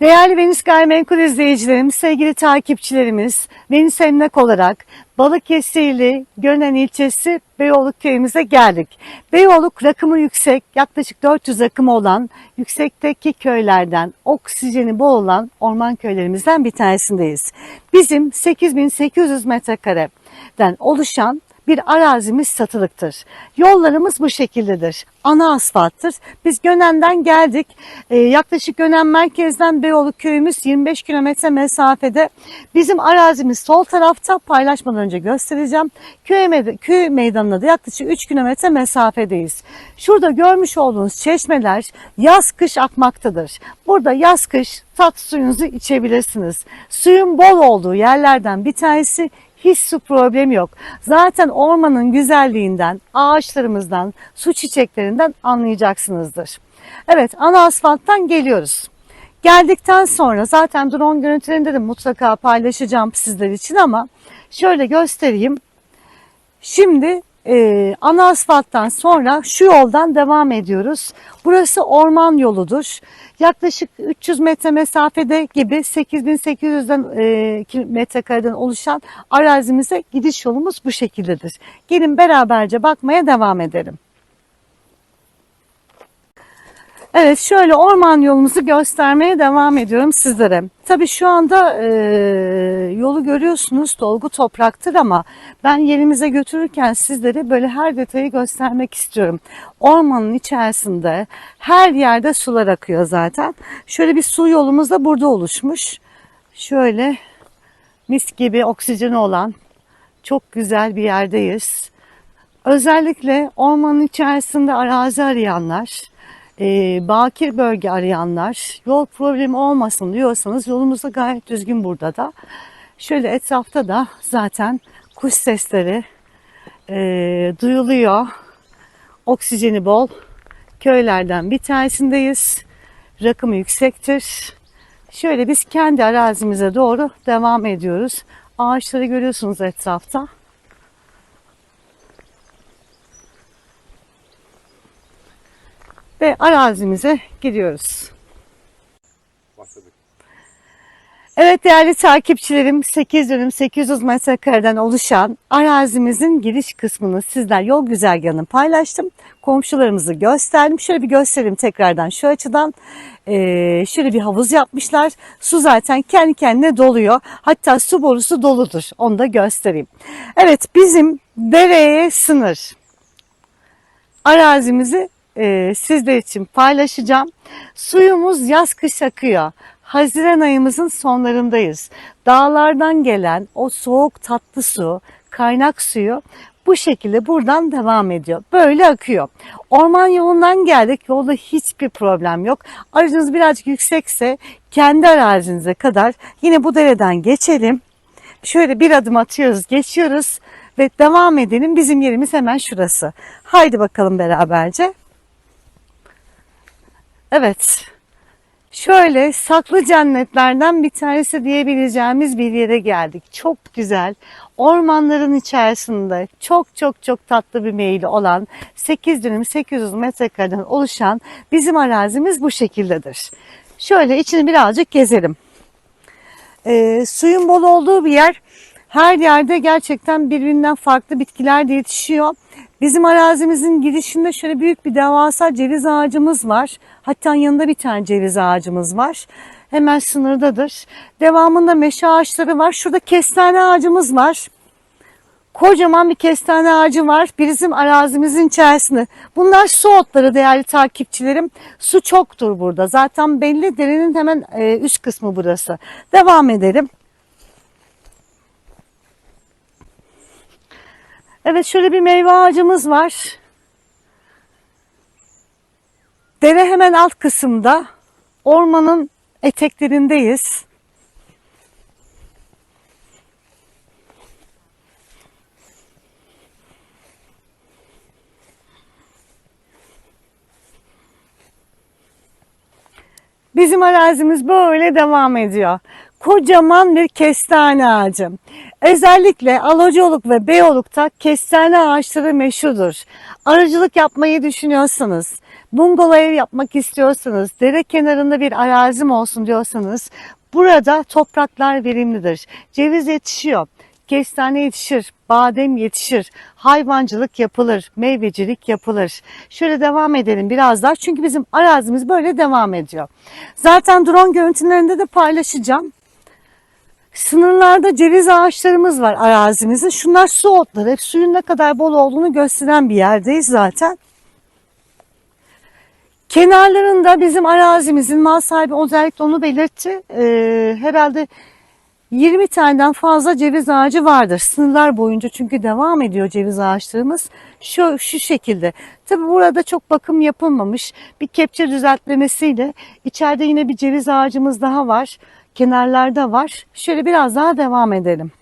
Değerli Venüs Gayrimenkul izleyicilerimiz, sevgili takipçilerimiz, Venüs Emlak olarak Balıkesirli Gönen ilçesi Beyoğlu köyümüze geldik. Beyoğlu rakımı yüksek, yaklaşık 400 rakımı olan yüksekteki köylerden, oksijeni bol olan orman köylerimizden bir tanesindeyiz. Bizim 8800 metrekareden oluşan bir arazimiz satılıktır. Yollarımız bu şekildedir. Ana asfalttır. Biz Gönen'den geldik. Ee, yaklaşık Gönen merkezden Beyoğlu köyümüz 25 kilometre mesafede. Bizim arazimiz sol tarafta paylaşmadan önce göstereceğim. Köy, meyda- köy meydanına da yaklaşık 3 kilometre mesafedeyiz. Şurada görmüş olduğunuz çeşmeler yaz kış akmaktadır. Burada yaz kış tat suyunuzu içebilirsiniz. Suyun bol olduğu yerlerden bir tanesi hiç su problemi yok. Zaten ormanın güzelliğinden, ağaçlarımızdan, su çiçeklerinden anlayacaksınızdır. Evet, ana asfalttan geliyoruz. Geldikten sonra zaten drone görüntülerinde de mutlaka paylaşacağım sizler için ama şöyle göstereyim. Şimdi e, ana asfalttan sonra şu yoldan devam ediyoruz. Burası orman yoludur. Yaklaşık 300 metre mesafede gibi 8800'den e, metrekareden oluşan arazimize gidiş yolumuz bu şekildedir. Gelin beraberce bakmaya devam edelim. Evet şöyle orman yolumuzu göstermeye devam ediyorum sizlere. Tabii şu anda e, yolu görüyorsunuz dolgu topraktır ama ben yerimize götürürken sizlere böyle her detayı göstermek istiyorum. Ormanın içerisinde her yerde sular akıyor zaten. Şöyle bir su yolumuz da burada oluşmuş. Şöyle mis gibi oksijeni olan çok güzel bir yerdeyiz. Özellikle ormanın içerisinde arazi arayanlar, e, bakir bölge arayanlar, yol problemi olmasın diyorsanız yolumuz da gayet düzgün burada da. Şöyle etrafta da zaten kuş sesleri e, duyuluyor. Oksijeni bol. Köylerden bir tanesindeyiz. Rakımı yüksektir. Şöyle biz kendi arazimize doğru devam ediyoruz. Ağaçları görüyorsunuz etrafta. Ve arazimize gidiyoruz. Başladık. Evet değerli takipçilerim 8 dönüm 800 metrekareden oluşan arazimizin giriş kısmını sizler yol güzergahını paylaştım. Komşularımızı gösterdim. Şöyle bir göstereyim tekrardan şu açıdan. Ee, şöyle bir havuz yapmışlar. Su zaten kendi kendine doluyor. Hatta su borusu doludur. Onu da göstereyim. Evet bizim dereye sınır arazimizi e, sizler için paylaşacağım. Suyumuz yaz kış akıyor. Haziran ayımızın sonlarındayız. Dağlardan gelen o soğuk tatlı su, kaynak suyu bu şekilde buradan devam ediyor. Böyle akıyor. Orman yolundan geldik. Yolda hiçbir problem yok. Aracınız birazcık yüksekse kendi arazinize kadar yine bu dereden geçelim. Şöyle bir adım atıyoruz, geçiyoruz ve devam edelim. Bizim yerimiz hemen şurası. Haydi bakalım beraberce. Evet. Şöyle saklı cennetlerden bir tanesi diyebileceğimiz bir yere geldik. Çok güzel. Ormanların içerisinde çok çok çok tatlı bir meyili olan 8 dönüm 800 metrekareden oluşan bizim arazimiz bu şekildedir. Şöyle içini birazcık gezelim. Ee, suyun bol olduğu bir yer. Her yerde gerçekten birbirinden farklı bitkiler de yetişiyor. Bizim arazimizin girişinde şöyle büyük bir devasa ceviz ağacımız var. Hatta yanında bir tane ceviz ağacımız var. Hemen sınırdadır. Devamında meşe ağaçları var. Şurada kestane ağacımız var. Kocaman bir kestane ağacı var bizim arazimizin içerisinde. Bunlar su otları değerli takipçilerim. Su çoktur burada. Zaten belli derenin hemen e, üst kısmı burası. Devam edelim. Evet şöyle bir meyve ağacımız var. Dere hemen alt kısımda. Ormanın eteklerindeyiz. Bizim arazimiz böyle devam ediyor. Kocaman bir kestane ağacı. Özellikle Alacıoluk ve Beyoğluk'ta kestane ağaçları meşhurdur. Arıcılık yapmayı düşünüyorsanız, bungalov ev yapmak istiyorsanız, dere kenarında bir arazim olsun diyorsanız burada topraklar verimlidir. Ceviz yetişiyor. Kestane yetişir, badem yetişir, hayvancılık yapılır, meyvecilik yapılır. Şöyle devam edelim biraz daha çünkü bizim arazimiz böyle devam ediyor. Zaten drone görüntülerinde de paylaşacağım. Sınırlarda ceviz ağaçlarımız var arazimizin. Şunlar su otları. Hep suyun ne kadar bol olduğunu gösteren bir yerdeyiz zaten. Kenarlarında bizim arazimizin mal sahibi özellikle onu belirtti. Ee, herhalde 20 taneden fazla ceviz ağacı vardır. Sınırlar boyunca çünkü devam ediyor ceviz ağaçlarımız. Şu, şu şekilde. Tabi burada çok bakım yapılmamış. Bir kepçe düzeltmesiyle içeride yine bir ceviz ağacımız daha var. Kenarlarda var. Şöyle biraz daha devam edelim.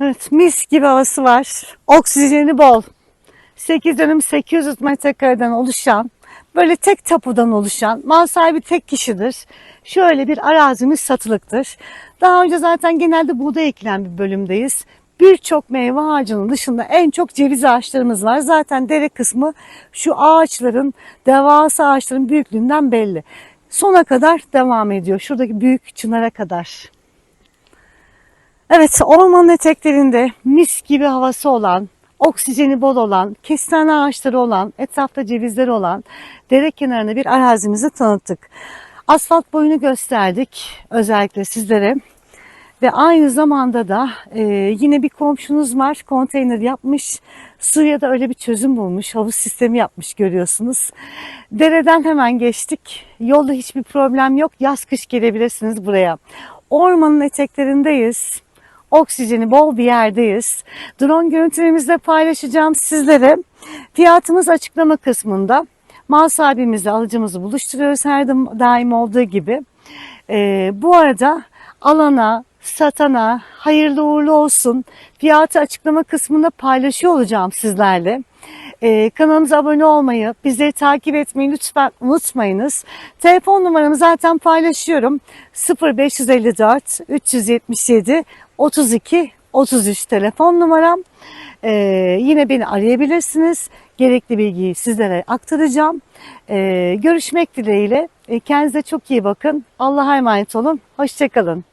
Evet mis gibi havası var. Oksijeni bol. 8 dönüm 800 metrekareden oluşan böyle tek tapudan oluşan mal sahibi tek kişidir. Şöyle bir arazimiz satılıktır. Daha önce zaten genelde buğday ekilen bir bölümdeyiz. Birçok meyve ağacının dışında en çok ceviz ağaçlarımız var. Zaten dere kısmı şu ağaçların, devasa ağaçların büyüklüğünden belli. Sona kadar devam ediyor. Şuradaki büyük çınara kadar. Evet, ormanın eteklerinde mis gibi havası olan, oksijeni bol olan, kestane ağaçları olan, etrafta cevizleri olan dere kenarında bir arazimizi tanıttık. Asfalt boyunu gösterdik özellikle sizlere. Ve aynı zamanda da e, yine bir komşunuz var konteyner yapmış. Suriye'de öyle bir çözüm bulmuş. Havuz sistemi yapmış görüyorsunuz. Dereden hemen geçtik. Yolda hiçbir problem yok. Yaz kış gelebilirsiniz buraya. Ormanın eteklerindeyiz. Oksijeni bol bir yerdeyiz. Drone görüntülerimizde paylaşacağım sizlere. Fiyatımız açıklama kısmında. Mal sahibimizle alıcımızı buluşturuyoruz her daim olduğu gibi. Ee, bu arada alana, satana hayırlı uğurlu olsun. Fiyatı açıklama kısmında paylaşıyor olacağım sizlerle. Ee, kanalımıza abone olmayı, bizleri takip etmeyi lütfen unutmayınız. Telefon numaramı zaten paylaşıyorum. 0554 377 32 33 telefon numaram. Ee, yine beni arayabilirsiniz. Gerekli bilgiyi sizlere aktaracağım. Ee, görüşmek dileğiyle. Ee, kendinize çok iyi bakın. Allah'a emanet olun. Hoşçakalın.